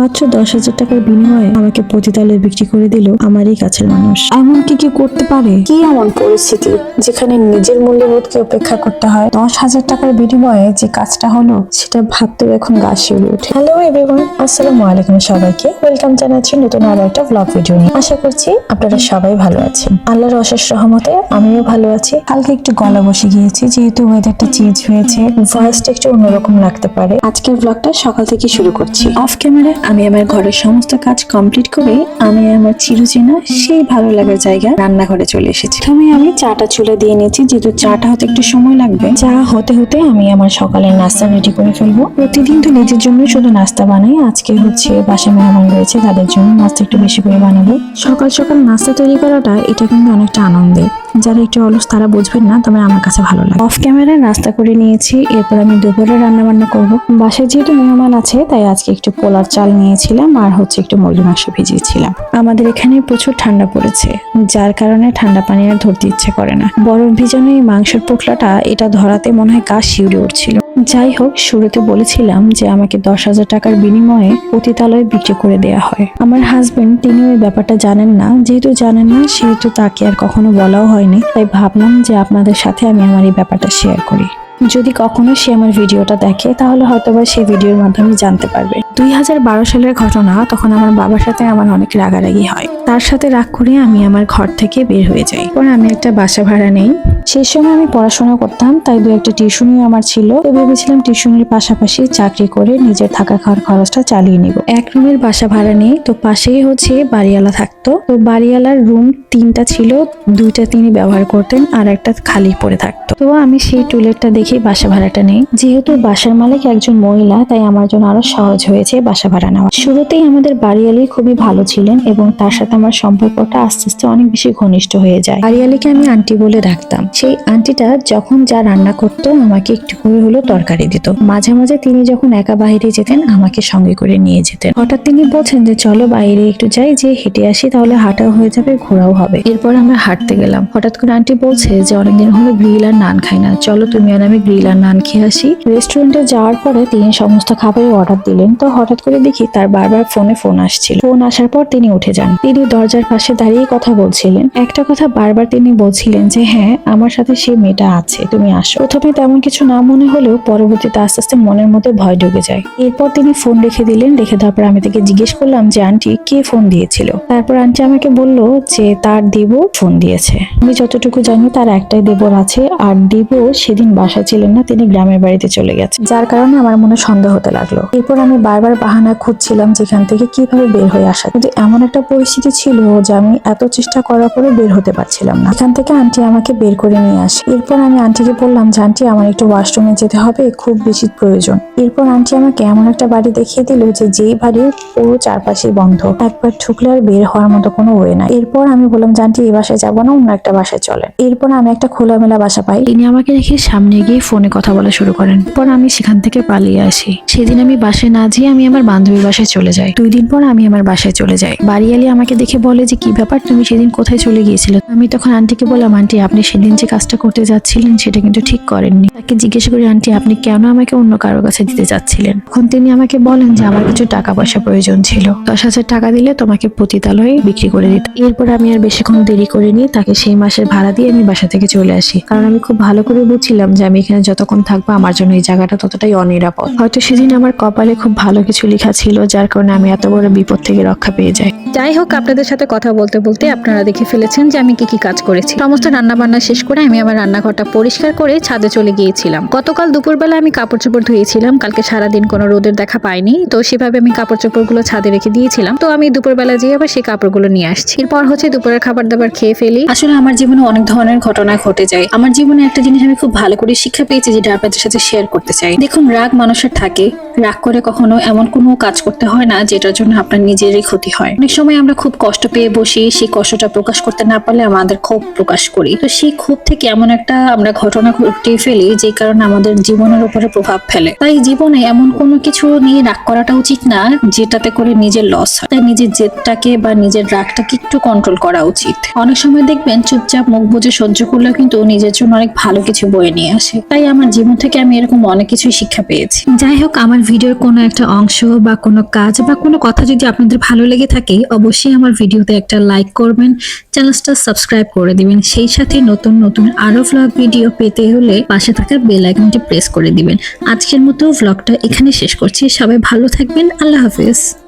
মাত্র দশ হাজার টাকার বিনিময়ে আমাকে পতিতালয়ে বিক্রি করে দিল আমারই কাছের মানুষ। এমন কি কি করতে পারে? কি এমন পরিস্থিতি যেখানে নিজের মূল্যবোধকে উপেক্ষা করতে হয়? দশ হাজার টাকার বিনিময়ে যে কাজটা হলো সেটা ভাবতেও এখন গা শিউরে ওঠে। হ্যালো এভরিওয়ান আসসালামু আলাইকুম সবাইকে। ওয়েলকাম জানাচ্ছি নতুন আরও একটা ব্লগ ভিডিও নিয়ে। আশা করছি আপনারা সবাই ভালো আছেন। আল্লাহর অশেষ রহমতে আমিও ভালো আছি। কালকে একটু গলা বসে গিয়েছি যেহেতু ওয়েদারটা চেঞ্জ হয়েছে। ভয়েসটা একটু অন্যরকম লাগতে পারে। আজকের ব্লগটা সকাল থেকে শুরু করছি। অফ ক্যামেরায় আমি আমার ঘরের সমস্ত কাজ কমপ্লিট করে আমি আমার চিরচেনা সেই ভালো লাগার জায়গা রান্নাঘরে চলে এসেছি। প্রথমে আমি চাটা চুলে দিয়ে নিয়েছি, যেহেতু চাটা হতে একটু সময় লাগবে। চা হতে হতে আমি আমার সকালের নাস্তা রেডি করে ফেলব। প্রতিদিন তো নিজের জন্য শুধু নাস্তা বানাই, আজকে হচ্ছে বাসায় মেহমান রয়েছে, তাদের জন্য নাস্তা একটু বেশি করে বানাবো। সকাল সকাল নাস্তা তৈরি করাটা, এটা কিন্তু অনেকটা আনন্দের। যারা একটু অলস, তারা বুঝবেন না, তবে আমার কাছে ভালো লাগে। অফ ক্যামেরায় নাস্তা করে নিয়েছি, এরপর আমি দুপুরে রান্না বান্না করব। বাসায় যেহেতু মেহমান আছে, তাই আজকে একটু পোলার চাল নিয়েছিলাম, আর হচ্ছে একটু মুরগি মাংস ভিজিয়েছিলাম। আমাদের এখানে প্রচুর ঠান্ডা পড়েছে, যার কারণে ঠান্ডা পানি আর ধরতে ইচ্ছে করে না। বরফ ভিজানো এই মাংসের পোকলাটা, এটা ধরাতে মনে হয় গা শিউরে উঠছিল। যাই হোক, শুরুতে বলেছিলাম যে আমাকে দশ হাজার টাকার বিনিময়ে পতিতালয়ে বিক্রি করে দেয়া হয়। আমার হাজবেন্ড তিনি ওই ব্যাপারটা জানেন না, যেহেতু জানেন না, সেহেতু তাকে আর কখনো বলাও হয়নি তাই ভাবলাম যে আপনাদের সাথে আমি আমার এই ব্যাপারটা শেয়ার করি। যদি কখনো সে আমার ভিডিওটা দেখে, তাহলে হয়তোবা সে ভিডিওর মাধ্যমে জানতে পারবে। দুই হাজার বারো সালের ঘটনা, তখন আমার বাবার সাথে আমার অনেক রাগারাগি হয়। তার সাথে রাগ করে আমি আমার ঘর থেকে বের হয়ে যাই। পরে আমি একটা বাসা ভাড়া নেই। সেই সময় আমি পড়াশোনা করতাম, তাই দু একটা টিউশনিও আমার ছিল। তো ভেবেছিলাম টিউশনির পাশাপাশি চাকরি করে নিজের থাকা খাওয়ার খরচটা চালিয়ে নিব। এক রুমের বাসা ভাড়া নেই, তো পাশেই হচ্ছে বাড়িওয়ালা থাকতো। তো বাড়িওয়ালার রুম তিনটা ছিল, দুইটা তিনি ব্যবহার করতেন আর একটা খালি পড়ে থাকতো। তো আমি সেই টুলেটটা দেখে বাসা ভাড়াটা নেই। যেহেতু বাসার মালিক একজন মহিলা, তাই আমার জন্য আরও সহজ হয়েছে বাসা ভাড়া নেওয়া। শুরুতেই আমাদের বাড়িওয়ালি খুবই ভালো ছিলেন এবং তার সাথে আমার সম্পর্কটা আস্তে আস্তে অনেক বেশি ঘনিষ্ঠ হয়ে যায়। বাড়িওয়ালিকে আমি আন্টি বলে ডাকতাম সেই আন্টিটা যখন যা রান্না করতো, আমাকে একটু করে হলো তরকারি দিত। মাঝে মাঝে তিনি যখন একা বাইরে যেতেন, আমাকে সঙ্গে করে নিয়ে যেতেন। হঠাৎ তিনি বলছেন যে, চলো বাইরে একটু যাই যে হেঁটে আসি, তাহলে হাঁটাও হয়ে যাবে, ঘোরাও হবে। এরপর আমরা হাঁটতে গেলাম। হঠাৎ করে আন্টি বলছে যে, অনেকদিন হলো গ্রিল আর নান খাই না। চলো তুমি আর আমি আর নান খেয়ে আসি। রেস্টুরেন্টে যাওয়ার পরে তিনি সমস্ত খাবারের অর্ডার দিলেন। তো হঠাৎ করে দেখি তার বারবার ফোনে ফোন আসছিল। ফোন আসার পর তিনি উঠে যান। তিনি দরজার পাশে দাঁড়িয়ে কথা বলছিলেন। একটা কথা বারবার তিনি বলছিলেন যে হ্যাঁ আমার সাথে সেই মেয়েটা আছে, তুমি আসো। প্রথমে তেমন কিছু না মনে হলেও পরবর্তীতে আস্তে আস্তে মনের মধ্যে ভয় ঢুকে যায়। এরপর তিনি ফোন রেখে দিলেন। রেখে দেওয়ার পর আমি তাকে জিজ্ঞেস করলাম যে, আন্টি, কে ফোন দিয়েছিল? তারপর আন্টি আমাকে বলল যে, তার দেব ফোন দিয়েছে। আমি যতটুকু জানি তার একটাই দেবর আছে, আর দেব সেদিন বাসা ছিলেন না, তিনি গ্রামের বাড়িতে চলে গেছে যার কারণে আমার মনে সন্দেহ হতে লাগল। এরপর আমি বারবার বাহানা খুঁজছিলাম যেখান থেকে কীভাবে বের হয়ে আসা কিন্তু এমন একটা পরিস্থিতি ছিল যে আমি এত চেষ্টা করার পরে বের হতে পারছিলাম না। এখান থেকে আন্টি আমাকে বের করে নিয়ে আসে। এরপর আমি আন্টিকে বললাম যে, আন্টি, আমার একটু ওয়াশরুমে যেতে হবে, খুব বেশি প্রয়োজন। এরপর আন্টি আমাকে এমন একটা বাড়ি দেখিয়ে দিল যে, যেই বাড়ির পুরো চারপাশে বন্ধ। একবার ঠুকলে আর বের হওয়ার মতো কোনো ওয়ে নাই। এরপর আমি বললাম যে, আন্টি, এই বাসায় যাব না, অন্য একটা বাসায় চলে এরপর আমি একটা খোলামেলা বাসা পাই। তিনি আমাকে রেখে সামনে গিয়ে ফোনে কথা বলা শুরু করেন। পর আমি সেখান থেকে পালিয়ে আসি। সেদিন আমি বাসায় না যেয়ে আমি আমার বান্ধবীর বাসায় চলে যাই। দুই দিন পর আমি আমার বাসায় চলে যাই। বাড়ি বাড়িয়ালি আমাকে দেখে বলে যে, কি ব্যাপার? তুমি সেদিন কোথায় চলে গিয়েছিলে? আমি তখন আন্টিকে বললাম, আন্টি, আপনি সেদিন যে কাজটা করতে যাচ্ছিলেন, সেটা কিন্তু ঠিক করেননি। তাকে জিজ্ঞেস করি, আন্টি, আপনি কেন আমাকে অন্য কারোর কাছে দিতে যাচ্ছিলেন? তখন তিনি আমাকে বলেন যে, আমার কিছু টাকা পয়সা প্রয়োজন ছিল। দশ হাজার টাকা দিলে তোমাকে পতিতালয়ে বিক্রি করে দিত এরপর আমি আর বেশিক্ষণ দেরি করিনি। তাকে সেই মাসের ভাড়া দিয়ে আমি বাসা থেকে চলে আসি। কারণ আমি খুব ভালো করে বুঝছিলাম যে, আমি এখানে যতক্ষণ থাকব আমার জন্য এই জায়গাটা ততটাই অনিরাপদ। হয়তো সেদিন আমার কপালে খুব ভালো কিছু লেখা ছিল, যার কারণে আমি এত বড় বিপদ থেকে রক্ষা পেয়ে যাই। যাই হোক, আপনাদের সাথে কথা বলতে বলতে আপনারা দেখে ফেলেছেন যে আমি কি কি কাজ করেছি। সমস্ত রান্না বান্না শেষ করে আমি আমার রান্নাঘরটা পরিষ্কার করে ছাদে চলে গিয়েছিলাম। গতকাল দুপুরবেলা আমি কাপড় চোপড় ধুয়েছিলাম, কালকে সারাদিন কোনো রোদের দেখা পাইনি, তো সেভাবে আমি কাপড় চোপড়গুলো ছাদে রেখে দিয়েছিলাম। তো আমি দুপুরবেলা যেয়ে আবার সেই কাপড়গুলো নিয়ে আসছি। এরপর হচ্ছে দুপুরের খাবার দাবার খেয়ে ফেলি। আসলে আমার জীবনে অনেক ধরনের ঘটনা ঘটে যায়। আমার জীবনে একটা জিনিস আমি খুব ভালো করে শিক্ষা পেয়েছি যেটা আপনাদের সাথে শেয়ার করতে চাই। দেখুন, রাগ মানুষের থাকে। রাগ করে কখনো এমন কোনো কাজ করতে হয় না, যেটার জন্য আপনার নিজেরই ক্ষতি হয়। অনেক সময় আমরা খুব কষ্ট পেয়ে বসি, সেই কষ্টটা প্রকাশ করতে না পারলে আমাদের ক্ষোভ প্রকাশ করি। তো সেই ক্ষোভ থেকে এমন একটা আমরা ঘটনা ঘটিয়ে ফেলি, যে কারণে আমাদের জীবনের উপরে প্রভাব ফেলে। তাই জীবনে এমন কোনো কিছু নিয়ে রাগ করাটা উচিত না, যেটাতে করে নিজের লস হয়। তাই নিজের জেদটাকে বা নিজের রাগটাকে একটু কন্ট্রোল করা উচিত। অনেক সময় দেখবেন, চুপচাপ মুখ বুজে সহ্য করলেও কিন্তু নিজের জন্য অনেক ভালো কিছু বয়ে নিয়ে আসে। তাই আমার জীবন থেকে আমি এরকম অনেক কিছুই শিক্ষা পেয়েছি। যাই হোক, আমার ভিডিওর কোনো একটা অংশ বা কোনো কাজ বা কোনো কথা যদি আপনাদের ভালো লেগে থাকে, অবশ্যই আমার ভিডিওতে একটা লাইক করবেন, চ্যানেলটা সাবস্ক্রাইব করে দিবেন। সেই সাথে নতুন নতুন আরও ভ্লগ ভিডিও পেতে হলে পাশে থাকা বেল আইকনটি প্রেস করে দিবেন। আজকের মতো ভ্লগটা এখানে শেষ করছি। সবাই ভালো থাকবেন। আল্লাহ হাফিজ।